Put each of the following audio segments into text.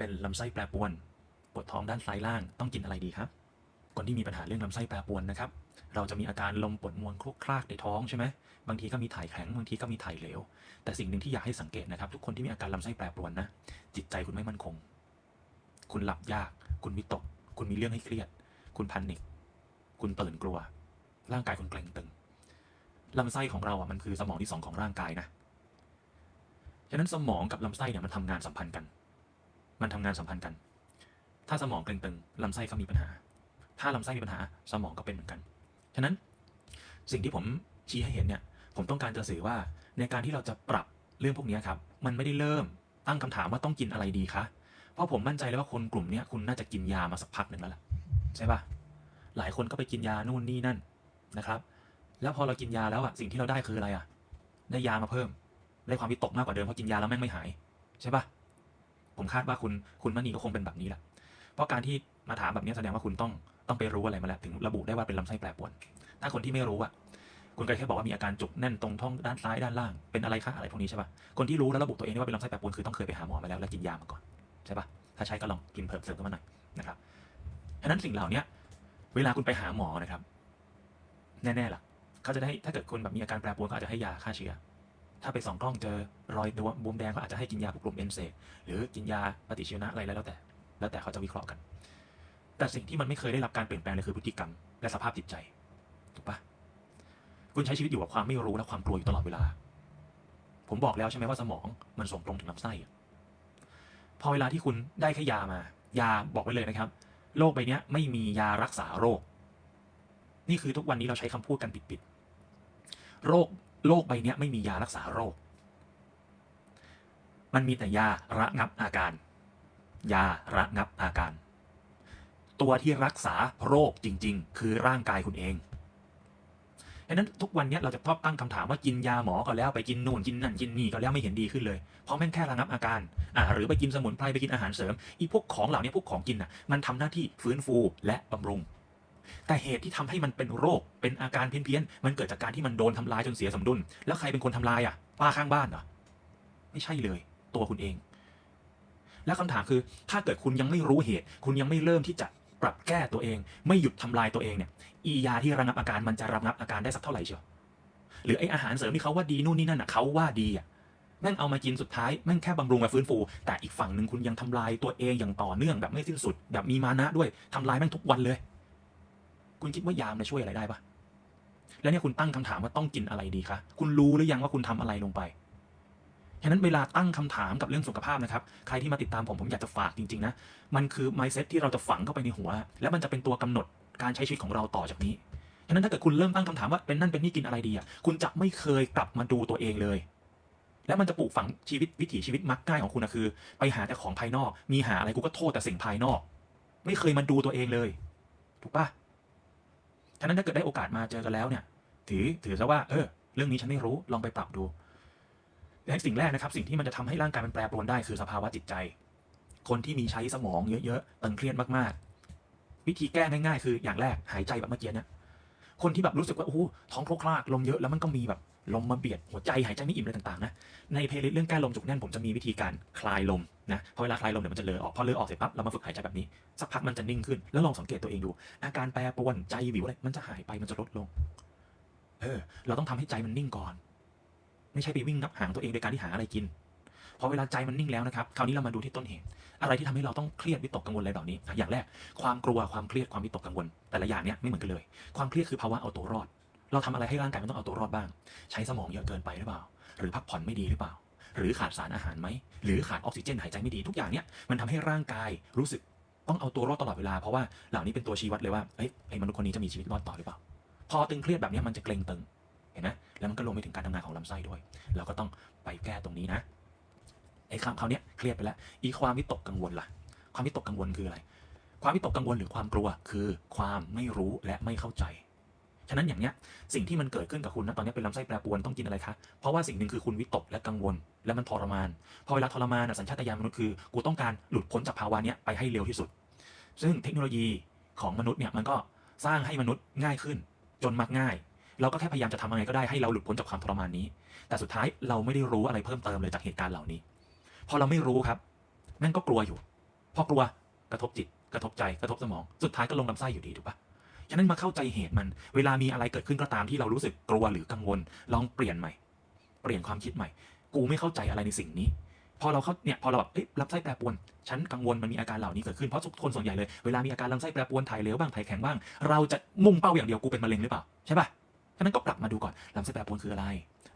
เป็นลำไส้แปรปรวนปวดท้องด้านซ้ายล่างต้องกินอะไรดีครับ คนที่มีปัญหาเรื่องลำไส้แปรปรวนนะครับ เราจะมีอาการลมปวดมวนคลุกคลากในท้องใช่ไหมบางทีก็มีถ่ายแข็งบางทีก็มีถ่ายเหลว แต่สิ่งหนึ่งที่อยากให้สังเกตนะครับ ทุกคนที่มีอาการลำไส้แปรปรวนนะ จิตใจคุณไม่มั่นคง คุณหลับยาก คุณวิตก คุณมีเรื่องให้เครียด คุณพันนิกคุณตื่นกลัว ร่างกายคุณเกร็งตึงลำไส้ของเราอะมันคือสมองที่สองของร่างกายนะฉะนั้นสมองกับลำไส้เนี่ยมันทำงานสัมพันธ์กัน มันทำงานสัมพันธ์กัน ถ้าสมองเต็งตึงลำไส้ก็มีปัญหา ถ้าลำไส้มีปัญหาสมองก็เป็นเหมือนกัน ฉะนั้นสิ่งที่ผมชี้ให้เห็นเนี่ย ผมต้องการจะสื่อว่าในการที่เราจะปรับเรื่องพวกนี้ครับ มันไม่ได้เริ่มตั้งคำถามว่าต้องกินอะไรดีคะ เพราะผมมั่นใจเลยว่าคนกลุ่มนี้คุณน่าจะกินยามาสักพักหนึ่งแล้วล่ะใช่ปะหลายคนก็ไปกินยานู่นนี่นั่นนะครับ แล้วพอเรากินยาแล้วอะสิ่งที่เราได้คืออะไรอะได้ยามาเพิ่ม ได้ความวิตกมากกว่าเดิมเพราะกินยาแล้วแม่งไม่หาย ใช่ปะ ผมคาดว่าคุณคุณมณีก็คงเป็นแบบนี้แหละ เพราะการที่มาถามแบบนี้แสดงว่าคุณต้องต้องไปรู้อะไรมาแล้วถึงระบุได้ว่าเป็นลำไส้แปรปรวน ถ้าคนที่ไม่รู้อะคุณก็แค่บอกว่ามีอาการจุกแน่นตรงท้องด้านซ้ายด้านล่างเป็นอะไรคะอะไรพวกนี้ใช่ปะคนที่รู้แล้วระบุตัวเองว่าเป็นลำไส้แปรปรวนคือต้องเคยไปหาหมอมาแล้วแล้วกินยามาก่อนใช่ปะถ้าใช่ก็ลองกินเพิ่มเสริมเข้ามาหน่อยนะครับฉะนั้นสิ่งเหล่านี้เวลาคุณไปหาหมอนะครับ แน่ๆล่ะเขาจะได้ถ้าเกิดคุณแบบมีอาการแปรปรวนก็อาจจะให้ยาฆ่าเชื้อ ถ้าไปส่องกล้องเจอรอยบวมแดงก็อาจจะให้กินยาพวกกลุ่มเอนเซหรือกินยาปฏิชีวนะอะไรแล้วแต่ แล้วแต่เขาจะวิเคราะห์กัน แต่สิ่งที่มันไม่เคยได้รับการเปลี่ยนแปลงเลยคือพฤติกรรมและสภาพจิตใจถูกปะคุณใช้ชีวิตอยู่กับความไม่รู้และความกลัวอยู่ตลอดเวลา ผมบอกแล้วใช่ไหมว่าสมองมันส่งตรงถึงลำไส้พอเวลาที่คุณได้แค่ยามา ยาบอกไว้เลยนะครับโรคใบเนี้ยไม่มียารักษาโรค นี่คือทุกวันนี้เราใช้คำพูดกันปิดๆโรค โรคใบนี้ไม่มียารักษาโรค มันมีแต่ยาระงับอาการ ยาระงับอาการ ตัวที่รักษาโรคจริง ๆ คือร่างกายคุณเองดังนั้นทุกวันนี้เราจะชอบตั้งคำถามว่ากินยาหมอก็แล้วไปกินนู่นกินนั่นกินนี่ก็แล้วไม่เห็นดีขึ้นเลย เพราะแม่งแค่ระงับอาการอ่าหรือไปกินสมุนไพรไปกินอาหารเสริมอีพวกของเหล่านี้พวกของกินน่ะมันทำหน้าที่ฟื้นฟูและบำรุง แต่เหตุที่ทำให้มันเป็นโรคเป็นอาการเพี้ยนๆมันเกิดจากการที่มันโดนทำลายจนเสียสมดุล แล้วใครเป็นคนทำลายอะป้าข้างบ้านเหรอไม่ใช่เลย ตัวคุณเอง แล้วคำถามคือ ถ้าเกิดคุณยังไม่รู้เหตุ คุณยังไม่เริ่มที่จะปรับแก้ตัวเอง ไม่หยุดทำลายตัวเองเนี่ยอียาที่ระงับอาการมันจะระงับอาการได้สักเท่าไหร่เชียวหรือไออาหารเสริมที่เขาว่าดีนู่นนี่นั่นอะเขาว่าดีอะแม่งเอามากินสุดท้ายแม่งแค่บำรุงมาฟื้นฟู แต่อีกฝั่งหนึ่งคุณยังทำลายตัวเองอย่างต่อเนื่องแบบไม่สิ้นสุด แบบมีมานะด้วยทำลายแม่งทุกวันเลย คุณคิดว่ายามจะช่วยอะไรได้ปะแล้วเนี่ยคุณตั้งคำถามว่าต้องกินอะไรดีคะคุณรู้หรือยังว่าคุณทำอะไรลงไปฉะนั้นเวลาตั้งคำถามกับเรื่องสุขภาพนะครับ ใครที่มาติดตามผมผมอยากจะฝากจริงๆนะ มันคือ mindset ที่เราจะฝังเข้าไปในหัว แล้วมันจะเป็นตัวกำหนดการใช้ชีวิตของเราต่อจากนี้ ฉะนั้นถ้าเกิดคุณเริ่มตั้งคำถามว่าเป็นนั่นเป็นนี่กินอะไรดีอะ คุณจะไม่เคยกลับมาดูตัวเองเลย แล้วมันจะปลูกฝังชีวิตวิถีชีวิตมักง่ายของคุณนะคือ ไปหาแต่ของภายนอก มีหาอะไรกูก็โทษแต่สิ่งภายนอก ไม่เคยมาดูตัวเองเลย ถูกปะ ฉะนั้นถ้าเกิดได้โอกาสมาเจอกันแล้วเนี่ย ถือถือซะว่าเออ เรื่องนี้ฉันไม่รู้ลองไปปรับดูและสิ่งแรกนะครับ สิ่งที่มันจะทำให้ร่างกายมันแปรปรวนได้คือสภาวะจิตใจ คนที่มีใช้สมองเยอะๆตึงเครียดมากๆ วิธีแก้ง่ายๆ คืออย่างแรกหายใจแบบเมื่อกี้เนี่ยคนที่แบบรู้สึกว่าโอ้โหท้องโคลกคลากลมเยอะแล้วมันก็มีแบบ ลมมาเบียดหัวใจหายใจไม่อิ่มอะไรต่างๆนะในเพลย์ลิสต์เรื่องแก้ลมจุกแน่นผมจะมีวิธีการคลายลมนะพอเวลาคลายลมเดี๋ยวมันจะเลอะออกพอเลอะออกเสร็จปั๊บเรามาฝึกหายใจแบบนี้สักพักมันจะนิ่งขึ้น แล้วลองสังเกตตัวเองดูอาการแปรปรวนใจวิวอะไรมันจะหายไปมันจะลดลงเออเราต้องทำให้ใจมันนิ่งก่อน ไม่ใช่ไปวิ่งนับหางตัวเองโดยการที่หาอะไรกินพอเวลาใจมันนิ่งแล้วนะครับ คราวนี้เรามาดูที่ต้นเหตุ อะไรที่ทำให้เราต้องเครียดวิตกกังวลอะไรแบบนี้อะอย่างแรก ความกลัว ความเครียด ความวิตกกังวล แต่ละอย่างเนี้ยไม่เหมือนกันเลย ความเครียดคือภาวะเอาตัวรอด เราทำอะไรให้ร่างกายมันต้องเอาตัวรอดบ้าง ใช้สมองเยอะเกินไปหรือเปล่า หรือพักผ่อนไม่ดีหรือเปล่า หรือขาดสารอาหารไหม หรือขาดออกซิเจนหายใจไม่ดีทุกอย่างเนี้ยมันทำให้ร่างกายรู้สึกต้องเอาตัวรอดตลอดเวลาเพราะว่าเหล่านี้เป็นตัวชี้วัดเลยว่าเอ้ยไอ้มนุษย์คนนี้จะมีชีวิตรอดต่อหรือเปล่า พอตึงเครียดแบบนี้มันจะเกร็งตึงเห็นไหมแล้วมันก็รวมไปถึงการทำงานของลำไส้ด้วย เราก็ต้องไปแก้ตรงนี้นะไอ้คำเขาวเนี้ยเครียดไปแล้ว อีความวิตกกังวลล่ะ ความวิตกกังวลคืออะไร ความวิตกกังวลหรือความกลัวคือความไม่รู้และไม่เข้าใจ ฉะนั้นอย่างเนี้ยสิ่งที่มันเกิดขึ้นกับคุณนะตอนนี้เป็นลำไส้แปรปรวนต้องกินอะไรคะเพราะว่าสิ่งหนึ่งคือคุณวิตกและกังวล และมันทรมานพอเวลาทรมานอะสัญชาตญาณมนุษย์คือกูต้องการหลุดพ้นจากภาวะเนี้ยไปให้เร็วที่สุด ซึ่งเทคโนโลยีของมนุษย์เนี่ยมันก็สร้างให้มนุษย์ง่ายขึ้น จนมักง่าย เราก็แค่พยายามจะทำยังไงก็ได้ให้เราหลุดพ้นจากความทรมานนี้ แต่สุดท้ายเราไม่ได้รู้อะไรเพิ่มเติมเลยจากเหตุการณ์เหล่านี้ พอเราไม่รู้ครับแม่งก็กลัวอยู่ พอกลัวกระทบจิตกระทบใจกระทบสมอง สุดท้ายก็ลงลำไส้อยู่ดีถูกปะ ฉะนั้นมาเข้าใจเหตุมัน เวลามีอะไรเกิดขึ้นก็ตามที่เรารู้สึกกลัวหรือกังวล ลองเปลี่ยนใหม่ เปลี่ยนความคิดใหม่ กูไม่เข้าใจอะไรในสิ่งนี้ พอเราเข้าเนี่ยพอเราแบบเอ๊ะลำไส้แปรปรวน ฉันกังวลมันมีอาการเหล่านี้เกิดขึ้น เพราะทุกคนส่วนใหญ่เลย เวลามีอาการลำไส้แปรปรวนถ่ายเหลวบ้างถ่ายแข็งบ้าง เราจะมุ่งเป้าอย่างเดียวกูเป็นมะเร็งหรือเปล่าใช่ปะฉะนั้นก็กลับมาดูก่อนลำไส้แปรปรวนคืออะไร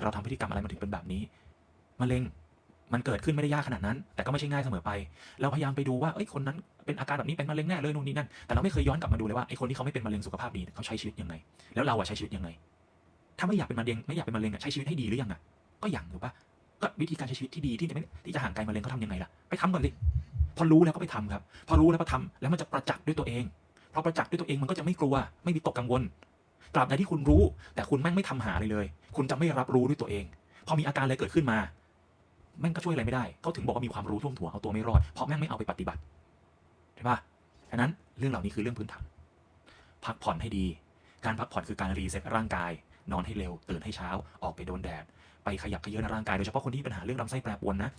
เราทำพฤติกรรมอะไรมันถึงเป็นแบบนี้มะเร็ง มันเกิดขึ้นไม่ได้ยากขนาดนั้น แต่ก็ไม่ใช่ง่ายเสมอไป เราพยายามไปดูว่าเอ้ยคนนั้นเป็นอาการแบบนี้เป็นมะเร็งแน่เลยนู่นนี่นั่น แต่เราไม่เคยย้อนกลับมาดูเลยว่าไอ้คนที่เขาไม่เป็นมะเร็งสุขภาพดีเขาใช้ชีวิตยังไง แล้วเราอะใช้ชีวิตยังไง ถ้าไม่อยากเป็นมะเร็งไม่อยากเป็นมะเร็งอะใช้ชีวิตให้ดีหรือยังอะก็อยังถูกปะก็วิธีการใช้ชีวิตที่ดีที่จะไม่ที่จะห่างไกลมะเร็งเขาทำยังไงล่ะ ไปทำก่อนดิพอรู้แล้วก็ไปทำครับ พอรู้แล้วก็ทำแล้วมันจะประจักษ์ด้วยตัวเองพอประจักษ์ด้วยตัวเองมันก็จะไม่กลัว ไม่วิตกกังวลตราบใดที่คุณรู้ แต่คุณแม่งไม่ทำหาเลยเลย คุณจะไม่รับรู้ด้วยตัวเอง พอมีอาการอะไรเกิดขึ้นมา แม่งก็ช่วยอะไรไม่ได้เขาถึงบอกว่ามีความรู้ท่วมถัวเอาตัวไม่รอดเพราะแม่งไม่เอาไปปฏิบัติใช่ปะฉะนั้นเรื่องเหล่านี้คือเรื่องพื้นฐาน พักผ่อนให้ดี การพักผ่อนคือการรีเซ็ตร่างกาย นอนให้เร็ว ตื่นให้เช้า ออกไปโดนแดด ไปขยับเขยื้อนร่างกายโดยเฉพาะคนที่ปัญหาเรื่องลำไส้แปรปรวนนะ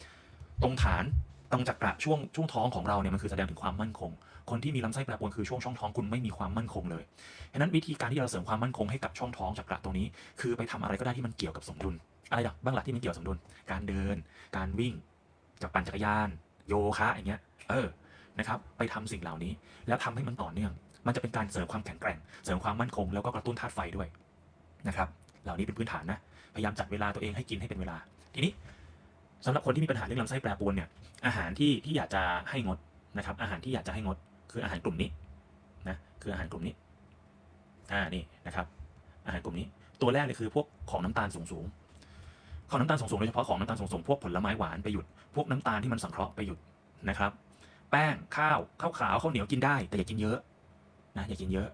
ตรงฐาน ตรงจักระช่วงช่วงท้องของเราเนี่ยมันคือแสดงถึงความมั่นคง คนที่มีลำไส้แปรปรวนคือช่วงช่องท้องคุณไม่มีความมั่นคงเลยฉะนั้นวิธีการที่เราเสริมความมั่นคงให้กับช่องท้องจักระตรงนี้ คือไปทำอะไรก็ได้ที่มันเกี่ยวกับสมดุล อะไรบ้างล่ะที่มันเกี่ยวกับสมดุล การเดิน การวิ่งจากปั่นจักรยาน โยคะอย่างเงี้ย เออ นะครับ ไปทำสิ่งเหล่านี้ แล้วทำให้มันต่อเนื่อง มันจะเป็นการเสริมความแข็งแกร่ง เสริมความมั่นคง แล้วก็กระตุ้นธาตุไฟด้วยนะครับ เหล่านี้เป็นพื้นฐานนะ พยายามจัดเวลาตัวเองให้กินให้เป็นเวลา ทีนี้ สำหรับคนที่มีปัญหาเรื่องลำไส้แปรปรวนเนี่ยอาหารที่ที่อยากจะให้งดนะครับ อาหารที่อยากจะให้งด คืออาหารกลุ่มนี้นะคืออาหารกลุ่มนี้อ่านี่นะครับ อาหารกลุ่มนี้ ตัวแรกเลยคือพวกของน้ำตาลสูงสูงของน้ำตาลสูงสูงๆโดยเฉพาะของน้ำตาลสูงสูงๆพวกผลไม้หวานไปหยุด พวกน้ำตาลที่มันสังเคราะห์ไปหยุดนะครับ แป้งข้าวข้าวขาวข้าวเหนียวกินได้ แต่อย่ากินเยอะนะอย่ากินเยอะ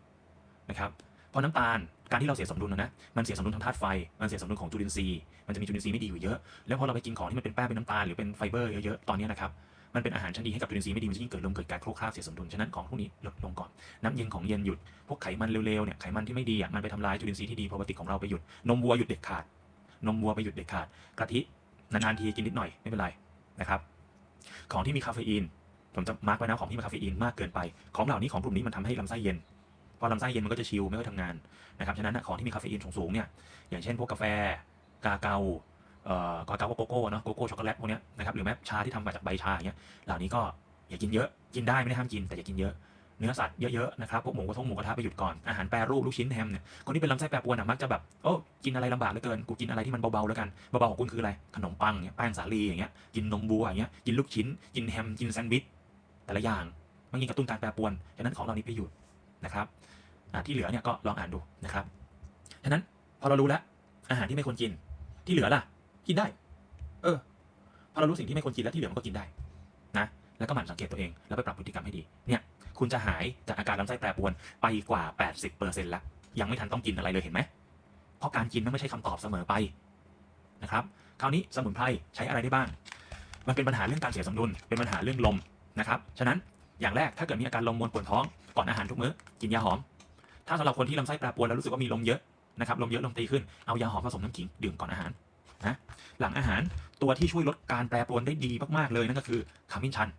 นะครับเพราะน้ำตาล การที่เราเสียสมดุลนะนะมันเสียสมดุลทางธาตุไฟ มันเสียสมดุลของจุลินทรีย์ มันจะมีจุลินทรีย์ไม่ดีอยู่เยอะ แล้วพอเราไปกินของที่มันเป็นแป้งเป็นน้ำตาลหรือเป็นไฟเบอร์เยอะๆ ตอนนี้นะครับ มันเป็นอาหารชั้นดีให้กับจุลินทรีย์ไม่ดี มันจะยิ่งเกิดลมเกิดการโคลคราบเสียสมดุล ฉะนั้นของพวกนี้ลดลงก่อน น้ำเย็นของเย็นหยุด พวกไขมันเร็วๆ เนี่ย ไขมันที่ไม่ดีอะ มันไปทำลายจุลินทรีย์ที่ดีโปรไบโติกของเราไปหยุด นมวัวหยุดเด็ดขาด นมวัวไปหยุดเด็ดขาด กะทินานๆทีกินนิดหน่อยไม่เป็นไรนะครับ ของที่มีคาเฟอีน ผมจะมาร์กไว้นะของที่มีคาเฟอีนมากเกินไป ของเหล่านี้ของกลุ่มนี้มันทำให้ลำไส้เย็น พอลำไส้เย็นมันก็จะชิลไม่ค่อยทำงานนะครับฉะนั้นของที่มีคาเฟอีนสูงๆเนี่ยอย่างเช่นพวกกาแฟกาเกาเอ่อกาเกาโกโก้เนาะโกโก้ช็อกโกแลตพวกเนี้ยนะครับหรือแม้ชาที่ทำมาจากใบชาอย่างเงี้ยเหล่านี้ก็อย่ากินเยอะกินได้ไม่ได้ห้ามกินแต่อย่ากินเยอะเนื้อสัตว์เยอะๆนะครับพวกหมูกระทงหมูกระทะไปหยุดก่อนอาหารแปรรูปลูกชิ้นแฮมเนี่ยคนที่เป็นลำไส้แปรปรวนอะมักจะแบบโอ้กินอะไรลำบากเหลือเกินกูกินอะไรที่มันเบาๆแล้วกันเบาๆของคุณคืออะไรขนมปังเนี่ยแป้งสาลีอย่างเงี้ยกินนมวัวอย่างเงี้ยกินลูกชิ้น กินแฮมกินแซนด์วิชแต่ละอย่างมันยิ่งกระตุ้นการแปรปรวนฉะนั้นของเหล่านี้ไปหยุด นะครับที่เหลือเนี่ยก็ลองอ่านดูนะครับฉะนั้นพอเรารู้แล้วอาหารที่ไม่ควรกิน ที่เหลือล่ะ กินได้ เออ พอเรารู้สิ่งที่ไม่ควรกินแล้วที่เหลือมันก็กินได้นะแล้วก็หมั่นสังเกตตัวเองแล้วไปปรับพฤติกรรมให้ดีเนี่ยคุณจะหายจากอาการลำไส้แปรปรวนไปกว่า 80%แล้วยังไม่ทันต้องกินอะไรเลยเห็นไหมเพราะการกินมันไม่ใช่คำตอบเสมอไปนะครับคราวนี้สมุนไพรใช้อะไรได้บ้าง มันเป็นปัญหาเรื่องการเสียสมดุล เป็นปัญหาเรื่องลมนะครับ ฉะนั้นอย่างแรกถ้าเกิดมีอาการลมมวนปวดท้อง ก่อนอาหารทุกมื้อกินยาหอม ถ้าสำหรับคนที่ลำไส้แปรปรวนแล้วรู้สึกว่ามีลมเยอะนะครับลมเยอะลมตีขึ้นเอายาหอมผสมน้ำขิงดื่มก่อนอาหารนะหลังอาหารตัวที่ช่วยลดการแปรปรวนได้ดีมากๆเลยนั่นก็คือขมิ้นชัน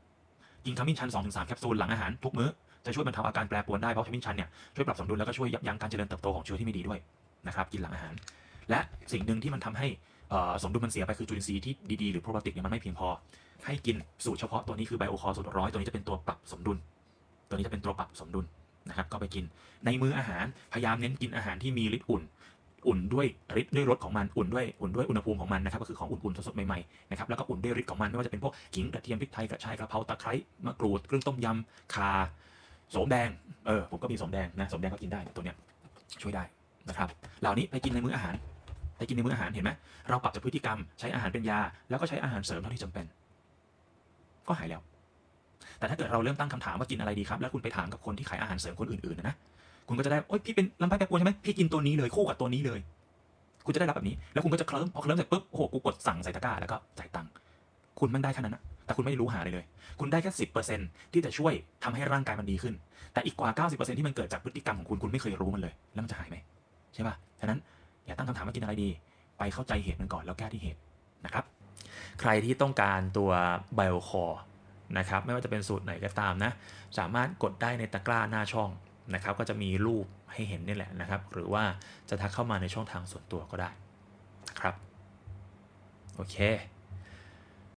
กินขมิ้นชัน2-3แคปซูลหลังอาหารทุกมื้อจะช่วยบรรเทาอาการแปรปรวนได้เพราะขมิ้นชันเนี่ยช่วยปรับสมดุลแล้วก็ช่วยยับยั้งการเจริญเติบโตของเชื้อที่ไม่ดีด้วยนะครับกินหลังอาหาร และสิ่งหนึ่งที่มันทำให้อสมดุลมันเสียไปคือจุลินทรีย์ที่ดีๆหรือโปรไบโอติกเนี่ยมันไม่เพียงพอ ให้กินสูตรเฉพาะตัวนี้คือไบโอคอร์สูตรร้อยตัวนี้จะเป็นตัวปรับสมดุล ตัวนี้จะเป็นตัวปรับสมดุลนะครับ ก็ไปกิน ในมื้ออาหารพยายามเน้นกินอาหารที่มีฤทธิ์อุ่น อุ่นด้วยฤทธิ์ด้วยรสของมันอุ่นด้วยอุ่นด้วยอุณหภูมิของมันนะครับ ก็คือของอุ่นๆสดๆใหม่ๆนะครับแล้วก็อุ่นด้วยฤทธิ์ของมันไม่ว่าจะเป็นพวกขิงกระเทียมพริกไทยกระชายกระเพราตะไคร้มะกรูดเครื่องต้มยำข่าโสมแดงเออผมก็มีโสมแดงนะโสมแดงก็กินได้ตัวเนี้ยช่วยได้นะครับ เหล่านี้ไปกินในมื้ออาหารไปกินในมื้ออาหารเห็นไหมเราปรับจากพฤติกรรมใช้อาหารเป็นยา แล้วก็ใช้อาหารเสริมเท่าที่จำเป็น ก็หายแล้ว แต่ถ้าเกิดเราเริ่มตั้งคำถามว่ากินอะไรดีครับ แล้วคุณไปถามกับคนที่ขายอาหารเสริมคนอื่นๆนะนะ คุณก็จะได้ โอ๊ย พี่เป็นลำไส้แปรปรวนใช่ไหมพี่กินตัวนี้เลยคู่กับตัวนี้เลย คุณจะได้รับแบบนี้ แล้วคุณก็จะเคลิ้ม พอเคลิ้มเสร็จปุ๊บ โอ้โห กูกดสั่งใส่ตะกร้าแล้วก็จ่ายตังค์ คุณมันได้แค่นั้นนะแต่คุณไม่รู้หาเลยเลย คุณได้แค่สิบเปอร์เซ็นที่จะช่วยทำให้ร่างกายมันดีขึ้น แต่อีกกว่าเก้าสิบเปอร์เซ็นที่มันเกิดจากพฤติกรรมของคุณ คุณไม่เคยรู้มันเลย แล้วมันจะหายไหมใช่ป่ะ ฉะนั้นอย่าตั้งคำถามว่ากินอะไรดี ไปเข้าใจเหตุมันก่อนแล้วแก้ที่เหตุนะครับ ใครที่ต้องการตัว BioCore นะครับไม่ว่าจะเป็นสูตรไหนก็ตามนะสามารถกดได้ในตะกร้าหน้าช่องนะครับก็จะมีรูปให้เห็นนี่แหละนะครับ หรือว่าจะทักเข้ามาในช่องทางส่วนตัวก็ได้นะครับโอเค